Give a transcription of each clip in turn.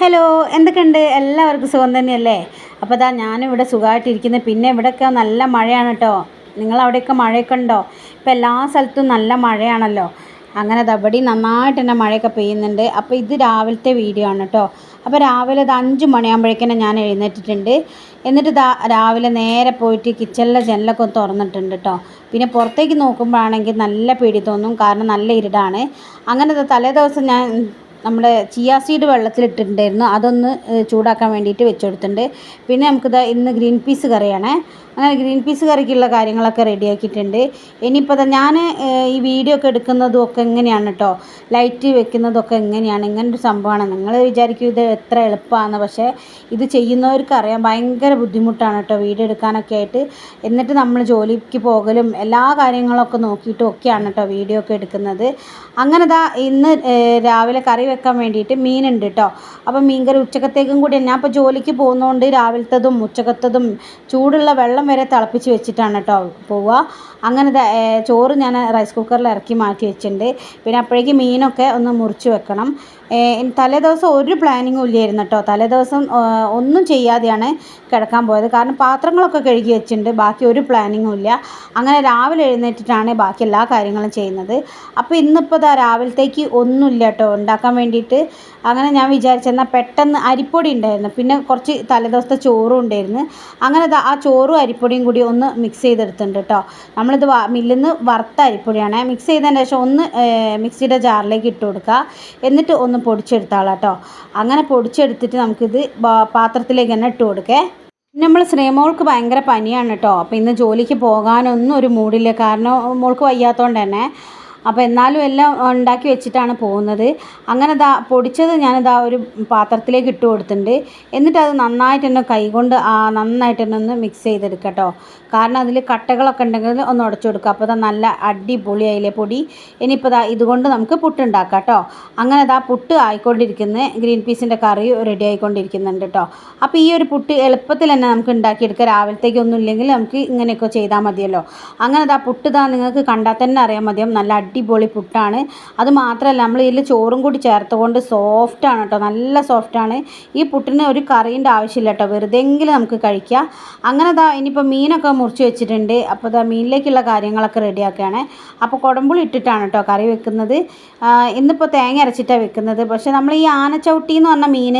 Hello എന്തൊക്കെയുണ്ട്? എല്ലാവർക്കും സുഖം തന്നെയല്ലേ? അപ്പോൾ ഇതാ ഞാനിവിടെ സുഖമായിട്ടിരിക്കുന്നത് പിന്നെ ഇവിടെയൊക്കെ നല്ല മഴയാണ് കേട്ടോ നിങ്ങളവിടെയൊക്കെ മഴയൊക്കെ ഉണ്ടോ? ഇപ്പോൾ എല്ലാ സ്ഥലത്തും നല്ല മഴയാണല്ലോ. അങ്ങനെ ദബടി നന്നായിട്ട് തന്നെ മഴയൊക്കെ പെയ്യുന്നുണ്ട്. അപ്പോൾ ഇത് രാവിലത്തെ വീഡിയോ ആണ് കേട്ടോ അപ്പോൾ രാവിലെ ഇത് അഞ്ച് മണിയാകുമ്പോഴേക്കും ഞാൻ എഴുന്നേറ്റിട്ടുണ്ട്. എന്നിട്ട് ഇതാ രാവിലെ നേരെ പോയിട്ട് കിച്ചണിലെ ജനലൊക്കെ ഒന്ന് തുറന്നിട്ടുണ്ട് കേട്ടോ പിന്നെ പുറത്തേക്ക് നോക്കുമ്പോഴാണെങ്കിൽ നല്ല പേടി തോന്നും. കാരണം നല്ല ഇരുടാണ്. അങ്ങനെ ദാ തലേ ദിവസം ഞാൻ നമ്മുടെ ചിയാ സീഡ് വെള്ളത്തിലിട്ടിട്ടുണ്ടായിരുന്നു. അതൊന്ന് ചൂടാക്കാൻ വേണ്ടിയിട്ട് വെച്ച് കൊടുത്തിട്ടുണ്ട് പിന്നെ നമുക്കിത് ഇന്ന് ഗ്രീൻ പീസ് കറിയാണേ. അങ്ങനെ ഗ്രീൻ പീസ് കറിക്കുള്ള കാര്യങ്ങളൊക്കെ റെഡിയാക്കിയിട്ടുണ്ട്. ഇനിയിപ്പോൾ ഞാൻ ഈ വീഡിയോ ഒക്കെ എടുക്കുന്നതും ഒക്കെ എങ്ങനെയാണ് കേട്ടോ ലൈറ്റ് വെക്കുന്നതൊക്കെ എങ്ങനെയാണ്? ഇങ്ങനൊരു സംഭവമാണ്. നിങ്ങൾ വിചാരിക്കും ഇത് എത്ര എളുപ്പമാണ്. പക്ഷേ ഇത് ചെയ്യുന്നവർക്ക് അറിയാം ഭയങ്കര ബുദ്ധിമുട്ടാണ് കേട്ടോ വീഡിയോ എടുക്കാനൊക്കെ ആയിട്ട്. എന്നിട്ട് നമ്മൾ ജോലിക്ക് പോകലും എല്ലാ കാര്യങ്ങളൊക്കെ നോക്കിയിട്ടും ഒക്കെയാണ് കേട്ടോ വീഡിയോ ഒക്കെ എടുക്കുന്നത്. അങ്ങനെ ദാ ഇന്ന് രാവിലെ കറി വെക്കാൻ വേണ്ടിയിട്ട് മീനുണ്ട് കേട്ടോ അപ്പോൾ മീൻകറി ഉച്ചക്കത്തേക്കും കൂടി ഞാൻ ഇപ്പോൾ ജോലിക്ക് പോകുന്നതുകൊണ്ട് രാവിലത്തതും ഉച്ചക്കത്തതും ചൂടുള്ള വെള്ളം വരെ തിളപ്പിച്ച് വെച്ചിട്ടാണ് കേട്ടോ പോവുക. അങ്ങനെ ചോറ് ഞാൻ റൈസ് കുക്കറിൽ ഇറക്കി മാറ്റി വെച്ചിട്ടുണ്ട്. പിന്നെ അപ്പോഴേക്ക് മീനൊക്കെ ഒന്ന് മുറിച്ച് വെക്കണം. തലേ ദിവസം ഒരു പ്ലാനിങ്ങും ഇല്ലായിരുന്നു കേട്ടോ തലേ ദിവസം ഒന്നും ചെയ്യാതെയാണ് കിടക്കാൻ പോയത്. കാരണം പാത്രങ്ങളൊക്കെ കഴുകി വെച്ചിട്ടുണ്ട്. ബാക്കി ഒരു പ്ലാനിങ്ങും ഇല്ല. അങ്ങനെ രാവിലെ എഴുന്നേറ്റിട്ടാണ് ബാക്കി എല്ലാ കാര്യങ്ങളും ചെയ്യുന്നത്. അപ്പോൾ ഇന്നിപ്പോൾ രാവിലത്തേക്ക് ഒന്നുമില്ല കേട്ടോ ഉണ്ടാക്കാൻ വേണ്ടിയിട്ട് അങ്ങനെ ഞാൻ വിചാരിച്ചെന്നാൽ പെട്ടെന്ന് അരിപ്പൊടി ഉണ്ടായിരുന്നു. പിന്നെ കുറച്ച് തലേദിവസത്തെ ചോറും ഉണ്ടായിരുന്നു. അങ്ങനെ ആ ചോറും അരിപ്പൊടിയും കൂടി ഒന്ന് മിക്സ് ചെയ്തെടുത്തിട്ടുണ്ട് കേട്ടോ. നമ്മളിത് മില്ലിൽ നിന്ന് വറുത്ത അരിപ്പൊടിയാണ്. മിക്സ് ചെയ്തതിന് ശേഷം ഒന്ന് മിക്സിയുടെ ജാറിലേക്ക് ഇട്ട് കൊടുക്കുക. എന്നിട്ട് ഒന്ന് പൊടിച്ചെടുത്താളാം കേട്ടോ അങ്ങനെ പൊടിച്ചെടുത്തിട്ട് നമുക്കിത് പാത്രത്തിലേക്ക് തന്നെ ഇട്ട് കൊടുക്കേ. പിന്നെ നമ്മൾ ശ്രീമോൾക്ക് ഭയങ്കര പനിയാണ് കേട്ടോ അപ്പോൾ ഇന്ന് ജോലിക്ക് പോകാനൊന്നും ഒരു മൂടില്ല. കാരണം മോൾക്ക് വയ്യാത്തതുകൊണ്ട് തന്നെ. അപ്പോൾ എന്നാലും എല്ലാം ഉണ്ടാക്കി വെച്ചിട്ടാണ് പോകുന്നത്. അങ്ങനെ ദാ പൊടിച്ചത് ഞാനിതാ ഒരു പാത്രത്തിലേക്ക് ഇട്ട് കൊടുത്തിട്ടുണ്ട്. എന്നിട്ട് അത് നന്നായിട്ട് തന്നെ കൈകൊണ്ട് നന്നായിട്ട് തന്നെ ഒന്ന് മിക്സ് ചെയ്തെടുക്കട്ടോ. കേട്ടോ കാരണം അതിൽ കട്ടകളൊക്കെ ഉണ്ടെങ്കിൽ ഒന്ന് ഉടച്ചു കൊടുക്കുക. അപ്പോൾ ഇതാ നല്ല അടിപൊളിയായില്ലേ പൊടി. ഇനിയിപ്പോൾ ദാ ഇതുകൊണ്ട് നമുക്ക് പുട്ടുണ്ടാക്കാം കേട്ടോ അങ്ങനെ ദാ പുട്ട് ആയിക്കൊണ്ടിരിക്കുന്ന. ഗ്രീൻ പീസിന്റെ കറി റെഡി ആയിക്കൊണ്ടിരിക്കുന്നുണ്ട് കേട്ടോ അപ്പോൾ ഈ ഒരു പുട്ട് എളുപ്പത്തിൽ തന്നെ നമുക്ക് ഉണ്ടാക്കിയെടുക്കാം. രാവിലത്തേക്കൊന്നും ഇല്ലെങ്കിൽ നമുക്ക് ഇങ്ങനെയൊക്കെ ചെയ്താൽ മതിയല്ലോ. അങ്ങനെ ദാ പുട്ട് ഇതാ നിങ്ങൾക്ക് കണ്ടാൽ തന്നെ അറിയാൻ മതിയാവും. നല്ല അടിപൊളി പുട്ടാണ്. അത് മാത്രമല്ല നമ്മൾ ഇതിൽ ചോറും കൂടി ചേർത്തുകൊണ്ട് സോഫ്റ്റാണ് കേട്ടോ നല്ല സോഫ്റ്റാണ് ഈ പുട്ടിന് ഒരു കറീന്റെ ആവശ്യമില്ല കേട്ടോ വെറുതെങ്കിലും നമുക്ക് കഴിക്കാം. അങ്ങനെ ദാ ഇനിയിപ്പോൾ മീനൊക്കെ മുറിച്ച് വെച്ചിട്ടുണ്ട്. അപ്പോൾ ദാ മീനിലേക്കുള്ള കാര്യങ്ങളൊക്കെ റെഡിയാക്കുകയാണ്. അപ്പോൾ കുടമ്പുളി ഇട്ടിട്ടാണ് കേട്ടോ കറി വെക്കുന്നത്. ഇന്നിപ്പോൾ തേങ്ങ അരച്ചിട്ടാണ് വെക്കുന്നത്. പക്ഷേ നമ്മൾ ഈ ആനച്ചവിട്ടി എന്ന് പറഞ്ഞ മീൻ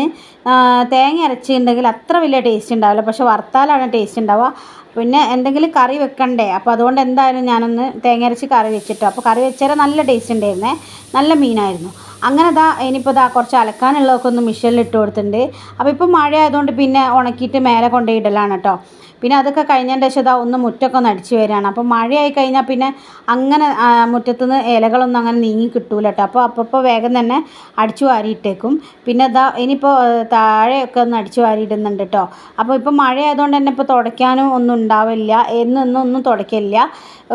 തേങ്ങ അരച്ചിട്ടുണ്ടെങ്കിൽ അത്ര വലിയ ടേസ്റ്റ് ഉണ്ടാവില്ല. പക്ഷേ വറുത്താലാണ് ടേസ്റ്റ് ഉണ്ടാവുക. പിന്നെ എന്തെങ്കിലും കറി വെക്കണ്ടേ? അപ്പോൾ അതുകൊണ്ട് എന്തായാലും ഞാനൊന്ന് തേങ്ങ അരച്ച് കറി വെച്ചിട്ടോ. അപ്പോൾ കറി വെച്ചാൽ നല്ല ടേസ്റ്റ് ഉണ്ടായിരുന്നേ നല്ല മീനായിരുന്നു. അങ്ങനെ ദാ ഇനിയിപ്പോൾ ദാ കുറച്ച് അലക്കാനുള്ളതൊക്കെ ഒന്ന് മിഷനിൽ ഇട്ട് കൊടുത്തിട്ടുണ്ട്. അപ്പോൾ ഇപ്പോൾ മഴ ആയതുകൊണ്ട് പിന്നെ ഉണക്കിയിട്ട് മേലെ കൊണ്ടുപോയി ഇടലാണ് കേട്ടോ പിന്നെ അതൊക്കെ കഴിഞ്ഞതിന്റെ ശേഷം ദാ ഒന്ന് മുറ്റൊക്കെ ഒന്ന് അടിച്ചു വരികയാണ്. അപ്പോൾ മഴയായി കഴിഞ്ഞാൽ പിന്നെ അങ്ങനെ മുറ്റത്തുനിന്ന് ഇലകളൊന്നും അങ്ങനെ നീങ്ങി കിട്ടൂല കേട്ടോ അപ്പോൾ അപ്പോൾ വേഗം തന്നെ അടിച്ചു വാരിയിട്ടേക്കും. പിന്നെ ഇതാ ഇനിയിപ്പോൾ താഴെയൊക്കെ ഒന്ന് അടിച്ചു വാരിയിടുന്നുണ്ട് കേട്ടോ അപ്പോൾ ഇപ്പോൾ മഴ ആയതുകൊണ്ട് തന്നെ ഇപ്പോൾ തുടയ്ക്കാനും ഒന്നും ഉണ്ടാവില്ല. എന്നൊന്നും ഒന്നും തുടയ്ക്കില്ല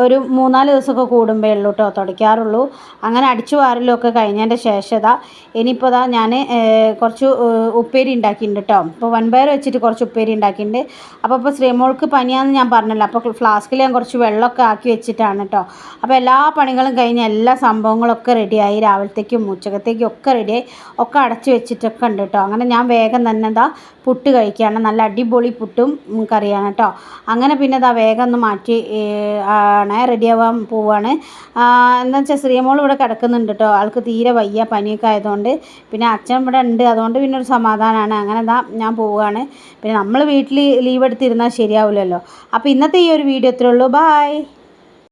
ഒരു മൂന്നാൽ ദിവസമൊക്കെ കൂടുമ്പോഴേ ഉള്ളൂ കേട്ടോ തുടയ്ക്കാറുള്ളൂ. അങ്ങനെ അടിച്ചു വാരലൊക്കെ കഴിഞ്ഞതിന്റെ ശേഷം ഇതാ ഇനിയിപ്പോൾ ഇതാ ഞാൻ കുറച്ച് ഉപ്പേരി ഉണ്ടാക്കിയിട്ടുണ്ട് കേട്ടോ ഇപ്പോൾ വൻപയർ വെച്ചിട്ട് കുറച്ച് ഉപ്പേരി ഉണ്ടാക്കിയിട്ടുണ്ട്. അപ്പോൾ ഇപ്പോൾ ശ്രീമോൾക്ക് പനിയാന്ന് ഞാൻ പറഞ്ഞല്ലോ. അപ്പോൾ ഫ്ലാസ്കിൽ ഞാൻ കുറച്ച് വെള്ളമൊക്കെ ആക്കി വെച്ചിട്ടാണ് കേട്ടോ അപ്പോൾ എല്ലാ പണികളും കഴിഞ്ഞ് എല്ലാ സംഭവങ്ങളൊക്കെ റെഡിയായി. രാവിലത്തേക്കും ഉച്ചക്കത്തേക്കും ഒക്കെ റെഡിയായി. ഒക്കെ അടച്ച് വെച്ചിട്ടൊക്കെ ഉണ്ട് കേട്ടോ അങ്ങനെ ഞാൻ വേഗം തന്നെ ഇതാ പുട്ട് കഴിക്കുകയാണ്. നല്ല അടിപൊളി പുട്ടും കറിയാണ് കേട്ടോ അങ്ങനെ പിന്നെ ഇതാ വേഗം ഒന്ന് മാറ്റി ആണ് റെഡിയാവാൻ പോവാണ്. എന്താ വെച്ചാൽ ശ്രീമോൾ ഇവിടെ കിടക്കുന്നുണ്ട് കേട്ടോ ആൾക്ക് തീരെ വയ്യ പനിയൊക്കെ ആയതുകൊണ്ട്. പിന്നെ അച്ഛൻ ഇവിടെ ഉണ്ട്. അതുകൊണ്ട് പിന്നെ ഒരു സമാധാനമാണ് അങ്ങനെ ഇതാ ഞാൻ പോവുകയാണ് പിന്നെ നമ്മൾ വീട്ടിൽ ലീവ് എടുത്തിരുന്നാൽ ശരിയാവില്ലല്ലോ അപ്പോൾ ഇന്നത്തെ ഈ ഒരു വീഡിയോ ഇത്രേ ഉള്ളൂ. ബായ്